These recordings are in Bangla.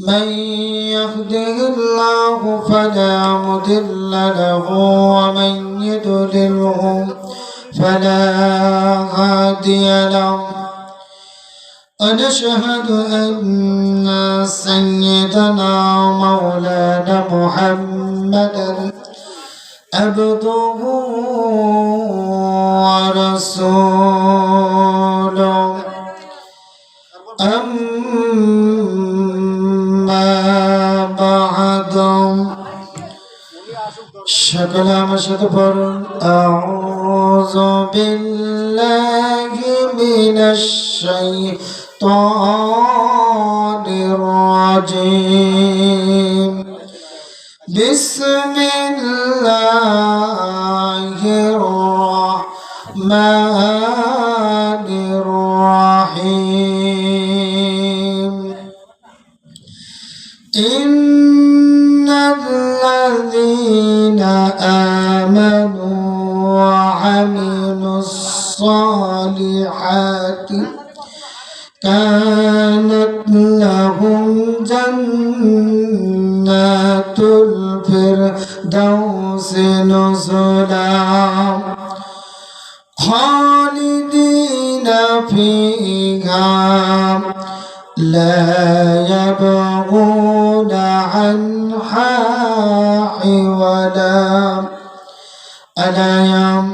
من يهده الله فلا مضل له ومن يضلله فلا هادي له. ونشهد أن سيدنا مولانا محمدا عبده ورسوله. أما সকলে আমার সাথে পড়ুন আউযু বিল্লাহি মিনাশ শাইতানির রাজিম বিসমিল্লাহির الصالحات كانت لهم جنات الفردوس نزلا. خالدين فيها لا يبغون عنها حولا. ألا يم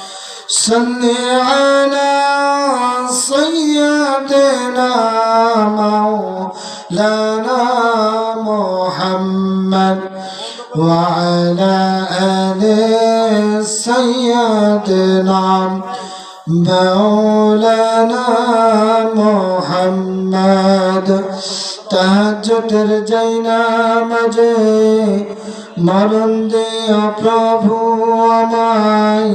صل على سيدنا مولانا محمد وعلى آل سيدنا مولانا محمد তাহাজ্জুদের যাইনা মাঝে মরণ দিও প্রভু আমায়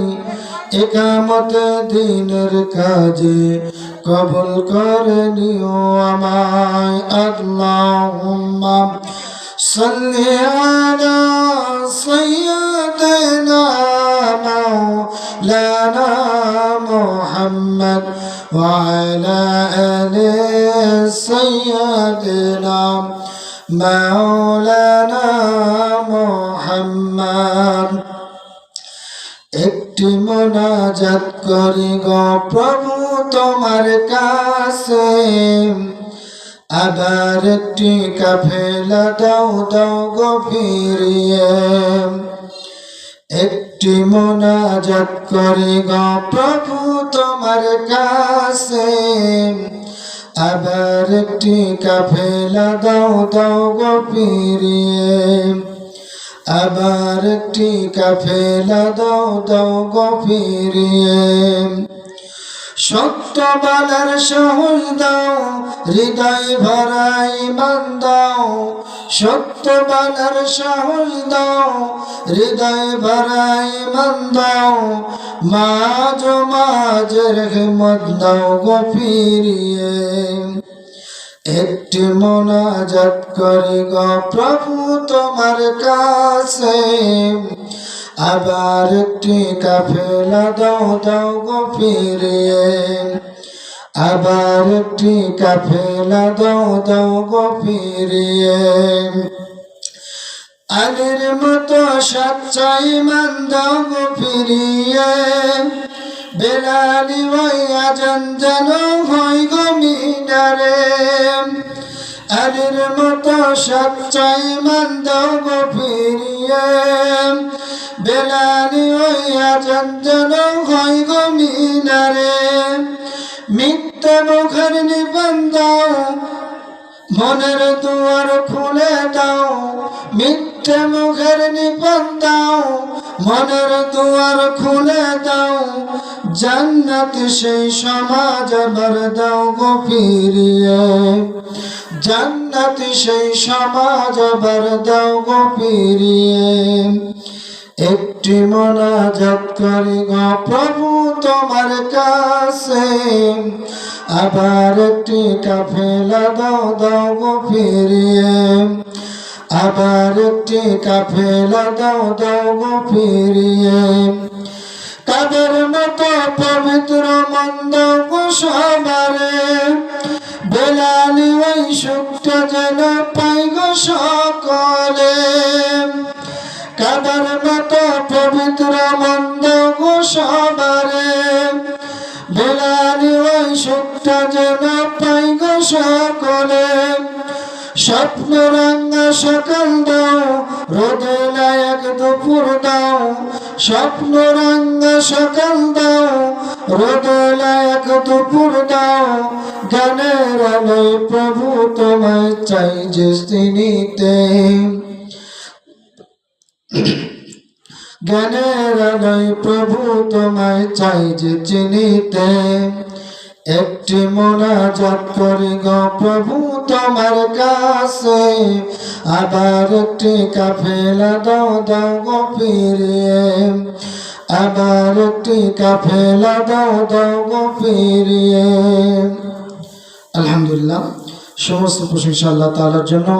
إقامت دينر كاجي قبل كرني وماي أدلاهم صلي على سيدنا مولانا محمد وعلى آل سيدنا مولانا محمد একটি মোনাজাত করি গো প্রভু তোমার কাছে। আবার একটি কাফেলা দাও দাও গো একটি মোনাজাত করি গো প্রভু তোমার কাছে। আবার একটি কাফেলা দাও দাও গো আবার একটি কাফেলা দাও দাও গো ফিরিয়ে। সত্য বলার সাহস দাও, হৃদয় ভরাই মান দাও। সত্য বলার সাহস দাও, হৃদয় ভরাই মান দাও। মাঝ মাঝ রেহমত দাও গো ফিরিয়ে। একটি মোনাজাত করি গো প্রভু তোমার কাছে। আবার একটি কাফেলা দাও দাও গো ফিরিয়ে। আবার একটি কাফেলা দাও দাও গো ফিরিয়ে। আগের মতো সচ্চাই মান দাও গো ফিরিয়ে। বেলালি হইয়া যান যেন হয় গো মিনারে। আগের মতো সচ্চাই মান দাও গো ফিরিয়ে। বেলালি হইয়া যান যেন হয় গো মিনারে। মিথ্যে মুখের নিবন দাও মনের দুয়ার খুলে দাও। মিথ্যে মুখের নিপন দাও, মনের দুয়ার খুলে দাও, জান্নাত সেই সমাজ আবার দাও গো ফিরিয়ে। জান্নাত সেই সমাজ আবার দাও গো ফিরিয়ে। একটি মোনাজাত করি গো প্রভু তোমার কাছে, আবার একটি কাফেলা দাও দাও গো ফিরিয়ে। আবার একটি কাফেলা দাও দাও গো ফিরিয়ে। তাদের মতো পবিত্র মন্দ সবারে? বেলালি ওই সুখটা যেন পাই গো সকলে। কাবার মতো পবিত্র মন্দ সবারে? বেলালি ওই সুখটা যেন পাই গো সকলে। স্বপ্ন রাঙ্গা সকাল দাও রোদে লায়ক দুপুর দাও। স্বপ্ন রাঙ্গা সকাল দাও রোদে লায়ক দুপুর দাও। গানের প্রভু তোমায় চাই যে স্তিনিতে জ্ঞানের আলোয় প্রভু তোমায় চাই যে চিনিতে একটি মোনাজাত করি গো প্রভু তোমার কাছে আবার একটি কাফেলা দাও দাও ফিরিয়ে আবার একটি কাফেলা দাও দাও ফিরিয়ে আলহামদুলিল্লাহ, সমস্ত প্রশংসা আল্লাহ তাআলার জন্য।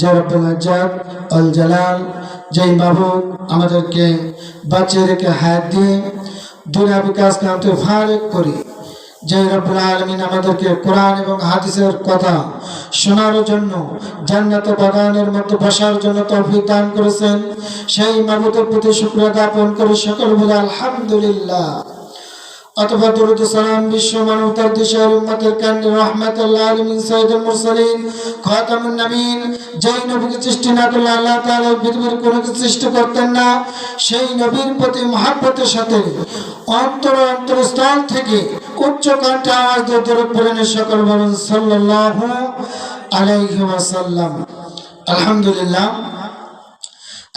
যে রব্বুল আজ্জাদ আল জালাল, যেই মাহবুব আমাদেরকে বাঁচিয়ে রেখে হায়াত দিয়ে দুনিয়া বিকাশ কামতে ফারেক করি। আলমিন আমাদেরকে কোরআন এবং হাদিসের কথা শোনার জন্য জান্নাত বাগানের মধ্যে করেছেন। সেই প্রতি জ্ঞাপন করে। সকল আলহামদুলিল্লাহ। অথবা দরুদ সালাম বিশ্ব মানবতার দেশের উম্মতের রহমাতুল্লাহ আলমিন মুরসালিন, খাতামুন নবীন যেই নবীকে সৃষ্টি না করলে আল্লাহ তাআলা পৃথিবীর কিছু সৃষ্টি করতেন না। সেই নবীর প্রতি মহাব্বতের সাথে অন্তর অন্তরস্থল থেকে উচ্চ কণ্ঠে আওয়াজ দিয়ে দরুদ পড়েন সকল বলেন, সাল্লাল্লাহু আলাইহি ওয়াসাল্লাম। আলহামদুলিল্লাহ,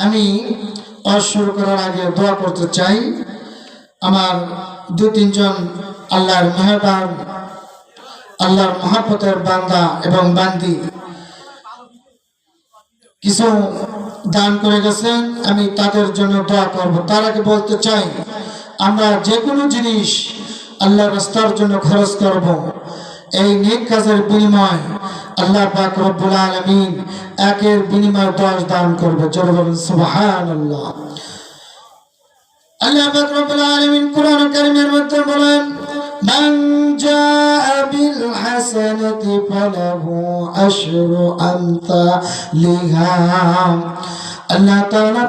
আমি শুরু করার আগে দোয়া করতে চাই। আমার দু তিনজন আল্লাহর মেহরবান, আল্লাহর মহাপতের বান্দা এবং বান্দি। কিছু দান করে গেছেন, আমি তাদের জন্য দোয়া করব। তার আগে বলতে চাই, আমরা যে কোনো জিনিস আল্লাহ রাস্তার জন্য খরচ করব। এই নেক কাজের বিনিময় আল্লাহ পাক রব্বুল আলামিন একের বিনিময় দশ দান করবে। জোরে বলুন, সুবহানাল্লাহ। আল্লাহ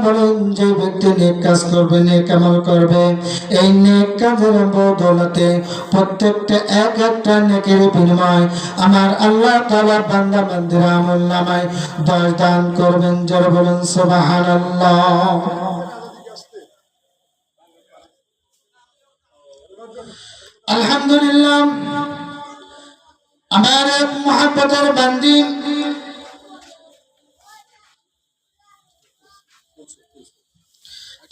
বলেন আল্লাহ যে ব্যক্তি নেক কাজ করবে করবে, এই নেক কাজের বদৌলতে প্রত্যেকটা এক একটা নেকের বিনিময় আমার আল্লাহ তাআলা বান্দা বান্দিরা আমল নামায় দশ দান করবেন যারা বলেন, সুবহানাল্লাহ। আলহামদুলিল্লাহ। আমার এক মহাব্বতের বান্দি।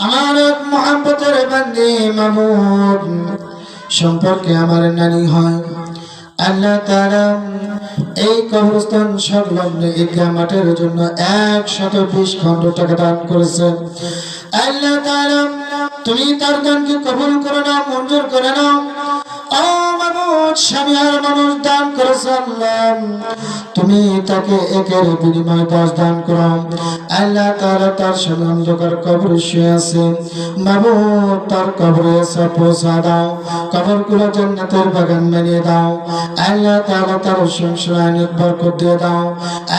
আমার এক মহাব্বতের বান্দি মামুদ সম্পর্কে আমার নানি হয়। আল্লাহ তারা এই কবরস্থান সংলগ্ন ঈদগাহ মাঠের জন্য একশত বিশ খন্ড টাকা দান করেছে আল্লাহ তারা তুমি তার দানকে কবুল করে নাও, মঞ্জুর করে নাও। স্বামী তুমি তাকে একের বিনিময় দশ দান করো। আল্লাহ তারা তার স্বামী অন্ধকার কবরে শুয়ে তার বাগান বানিয়ে দাও। আল্লাহ তাআলা তার সংসারে বরকত দিয়ে দাও।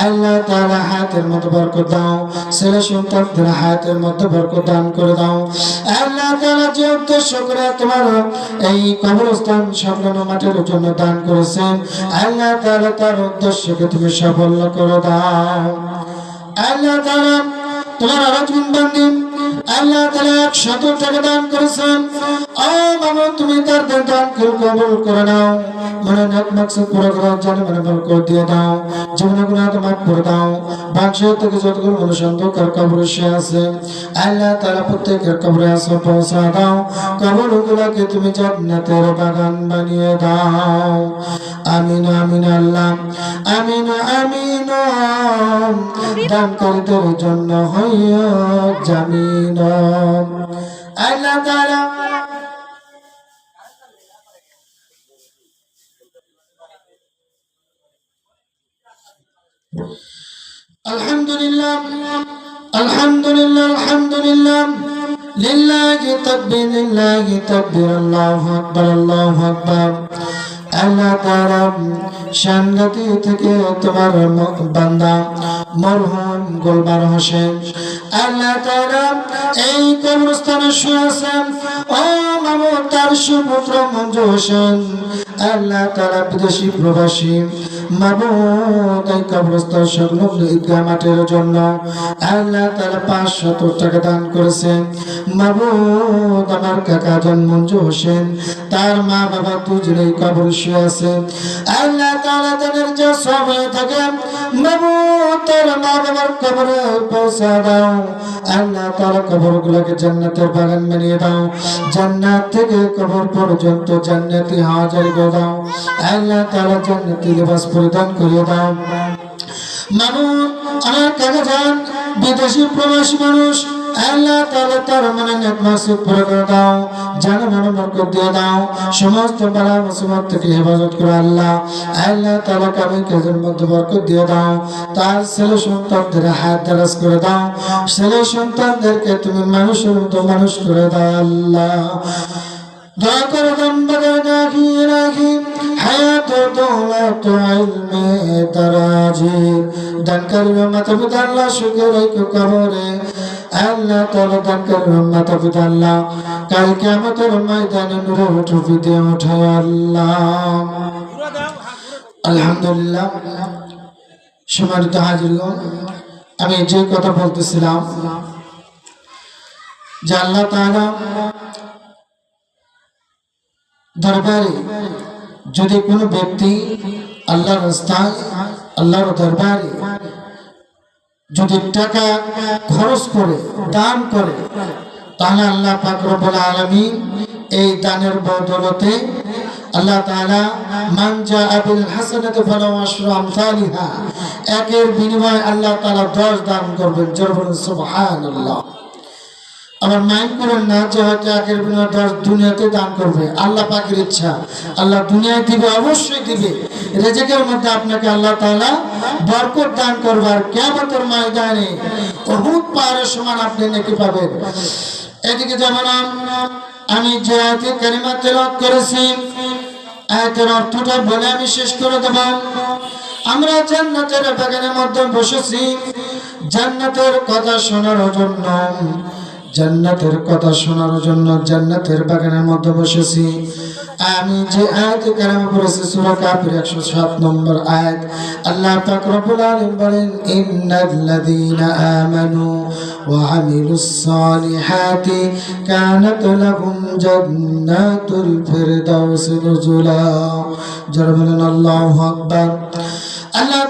আল্লাহ তাআলা হায়াতের মধ্যে বরকত দাও। ছেলে সন্তানদের হায়াতের মধ্যে বরকত দান করে দাও। আল্লাহ তাআলা যে উদ্দেশ্য করে তোমার এই কবরস্থান সংলগ্ন মাঠের জন্য দান করেছেন, আল্লাহ তাআলা তার উদ্দেশ্যকে তুমি সাফল্য করে দাও। আল্লাহ তাআলা তোমার আরেকজন বান্দি আল্লাহ তাআলা একশত টাকা দান করেছেন। তুমি তার দান কবুল করে নাও। জন্য তুমি বাগান বানিয়ে দাও। আমিন আমিন, আল্লাহ। আমিন আমিন। দানকারীদের জন্য হইয়া জামিন আল্লাহ তাআলা الحمد لله الحمد لله الحمد لله لله تكبير لله تكبير الله أكبر الله أكبر আল্লাহ তারা সাংঘাতি থেকে তোমার বান্দা মরহুম গোলবার হোসেন। আল্লাহ তারা এই কর্মস্থানে শুয়েছেন ও মামুদ তার সুপুত্র মঞ্জু হোসেন। আল্লাহ তারা বিদেশি প্রবাসী, মাবুদ এই কবরস্থান সংলগ্ন ঈদগাহ মাঠের জন্য আল্লাহ তারা পাঁচশত টাকা দান করেছেন। মাবুদ আমার কাকা জন হোসেন, তার মা বাবা দুজনেই কবর শুয়ে আছে আল্লাহ তাআলা তাদের যে সব হয়ে থাকে তার জান্নাতের বাগান বানিয়ে দাও। জান্নাত থেকে কবর পর্যন্ত জান্নাতি হাজার দাও। আল্লাহ তাআলা লিবাস পরিধান করিয়ে দাও। মানুষ, আমার কাকা যান, বিদেশি প্রবাসী মানুষ, আল্লাহ তাআলা তার মনে নেক মাসুদ দাও দিয়ে দাও। সমস্ত বালা মুসিবত থেকে হেফাজত করে আল্লাহ। আল্লাহ তাআলা মধ্যে দিয়ে দাও। তার ছেলে সন্তানদের হাত করে দাও। ছেলে সন্তানদেরকে তুমি মানুষের মতো মানুষ করে দাও আল্লাহ। রাখি রাখি হায়াত দৌলত ইলমে দারাজির দানকারী মাতা পিতা আল্লাহ সুখে রেখো কবরে আল্লাহ তাআলা দানকারী মাতা পিতা আল্লাহ ময়দানে নূরে উঠে দিয়ে ওঠে আল্লাহ আলহামদুলিল্লাহ সম্মানিত হাজিরগণ আমি যে কথা বলতেছিলাম, যে আল্লাহ তাআলা দরবারে যদি কোনো ব্যক্তি আল্লাহর রাস্তায়, আল্লাহর দরবারে যদি টাকা খরচ করে, দান করে, তাহলে আল্লাহ পাক রব্বুল আলামিন এই দানের বদলতে আল্লাহ তাআলা মান জাআ বিল হাসানাতি একের বিনিময়ে আল্লাহ তাআলা 10 দান করবেন। জোরে বলুন আমার মাইন্ড করেন না যে হয়তো একের বিনিময়ে দশ দুনিয়াতে দান করবে। আল্লাহ পাকের ইচ্ছা। আল্লাহ দুনিয়ায় দিবে, অবশ্যই দিবে। রেজেকের মধ্যে আপনাকে আল্লাহ তাআলা বরকত দান করবার কিয়ামতের ময়দানে বহুত পাহাড়ের সমান আপনি নাকি পাবেন। এদিকে যেমন আমি যে আয়াতে কারিমা তেলাওয়াত করেছি, আয়াতের অর্থটা বলে আমি শেষ করে দেব। আমরা জান্নাতের বাগানের মধ্যে বসেছি। জান্নাতের কথা শোনার জন্য জান্নাতের কথা শোনার জন্য জান্নাতের বাগানের মধ্যে বসেছি। আমি যে আয়াত কালামে পড়েছি, সূরা কাফির 107 নম্বর আয়াত। আল্লাহ পাক রব্বুল আলামিন বলেন, ইন্নাল্লাযীনা আমানু ওয়া আমিলুস সালিহাতি কানাত লাহুম জান্নাতুল ফিরদাউস নুজুলা। যারা বলেন, আল্লাহু আকবার।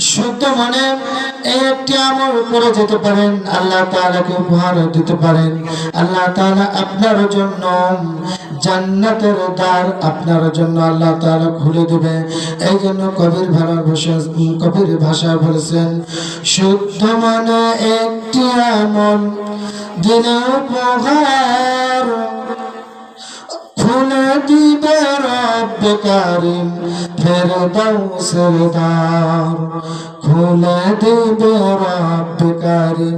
শুদ্ধ মনে এই একটি আমল করে যেতে পারেন। আল্লাহ তাআলাকে উপহার দিতে পারেন। আল্লাহ তাআলা আপনার জন্য জান্নাতের দ্বার আপনার জন্য আল্লাহ তাআলা খুলে দেবে। এই জন্য কবির ভাষা ভাষা কবির ভাষা বলেছেন, শুদ্ধ মনে একটি আমল দিলে উপহার রব্বে কারিম ফেরদাউসের দ্বার খুলে দিবে রব্বিকারি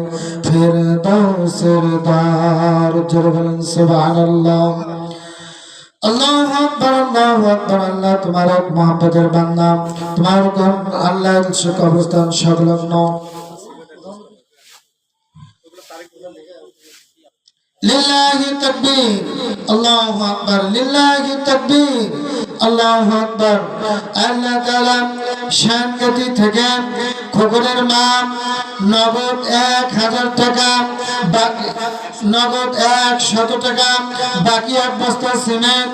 ফেরদাউসের দ্বার জোরে বলেন, সুবহানাল্লাহ। আল্লাহু আকবার আল্লাহু আকবার, আল্লাহ তোমার এক মহব্বতের বান্দা, তোমার কোন আল্লাহর সুখ অবস্থান সংলগ্ন লিল্লাহি তাকবীর, আল্লাহু আকবার, লিল্লাহি তাকবীর। আল্লাহু আকবার। আল্লাহ তাআলা শানগতি থেকে খোকনের মা নগদ এক হাজার টাকা নগদ এক শত টাকা। বাকি এক বস্তা সিমেন্ট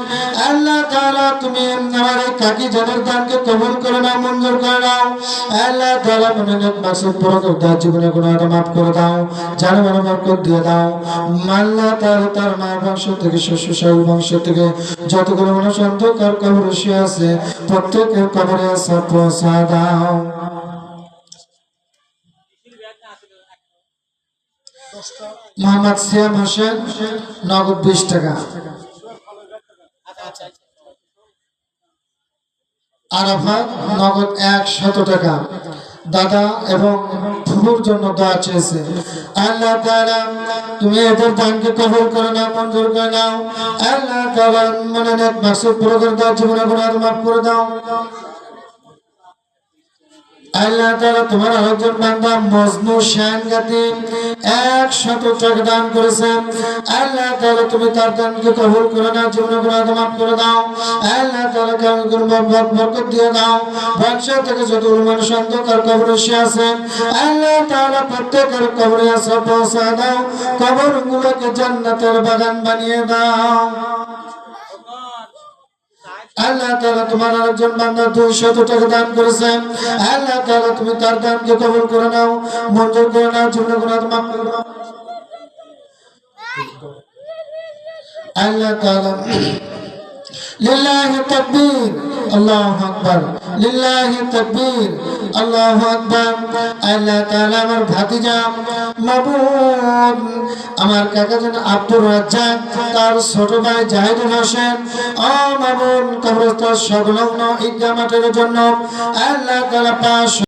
আল্লাহ তাআলা তুমি আমার এই কাকি যাদের দানকে কবুল করে নাও, মঞ্জুর করে নাও। আল্লাহ তাআলা মনে নেক মাসুদ পুরো করে দাও জীবনে কোনো একটা মাফ করে দাও। জানো মনে বরকত দিয়ে দাও। আল্লাহ তাআলা তার মা বংশ থেকে, শ্বশুর শাশুড়ি বংশ থেকে যতগুলো মানুষ অন্ধকার কবর শুয়ে আছে, প্রত্যেকের কবরে সব পৌঁছা মোহাম্মদ সিয়াম হোসেন, নগদ বিশ টাকা। আরাফাত, নগদ এক শত টাকা। দাদা এবং ফুফুর জন্য দোয়া চেয়েছে। আল্লাহ তাআলা, তুমি এদের দানকে কবুল করে নাও, মঞ্জুর করে নাও। আল্লাহ তাআলা মনে নেক মাসুদ পুরো করে দাও জীবনে গুনাহ মাফ করে দাও। আল্লাহ তাআলা তোমার আরেকজন বান্দা মজনু শানগাতি এক শত টাকা দান করেছেন। আল্লাহ তাআলা তুমি তার দানকে কবুল করে নাও জীবনে গুনাহ মাফ করে দাও। আল্লাহ তাআলা কেমন করে বরকত দিয়ে দাও। বংশ থেকে যত মানুষ অন্ধকার কবরে শুয়ে আছে? আল্লাহ তাআলা প্রত্যেকের কবরে আসা পৌঁছা দাও। কবরগুলোকে জান্নাতের বাগান বানিয়ে দাও। আল্লাহ তাআলা তোমার আরেকজন বান্দা দুই শত টাকা দান করেছেন। আল্লাহ তাআলা তুমি তার দানকে কবুল করে নাও, মঞ্জুর করে নাও, জীবনে গুনাহ করে দাও আল্লাহ তাআলা লিল্লাহি তাকবীর, আল্লাহু আকবার। লিল্লাহি তাকবীর, আল্লাহু আকবার। আল্লাহ তাআলা আমার ভাতিজা মাবুদ আমার কাকা যেন আব্দুর রাজ্জাক, তার ছোট ভাই জাহিদুল হোসেন। ও মাবুদ কবরস্থান সংলগ্ন ঈদগাহ মাঠের জন্য আল্লাহ তাআলা পাঁচ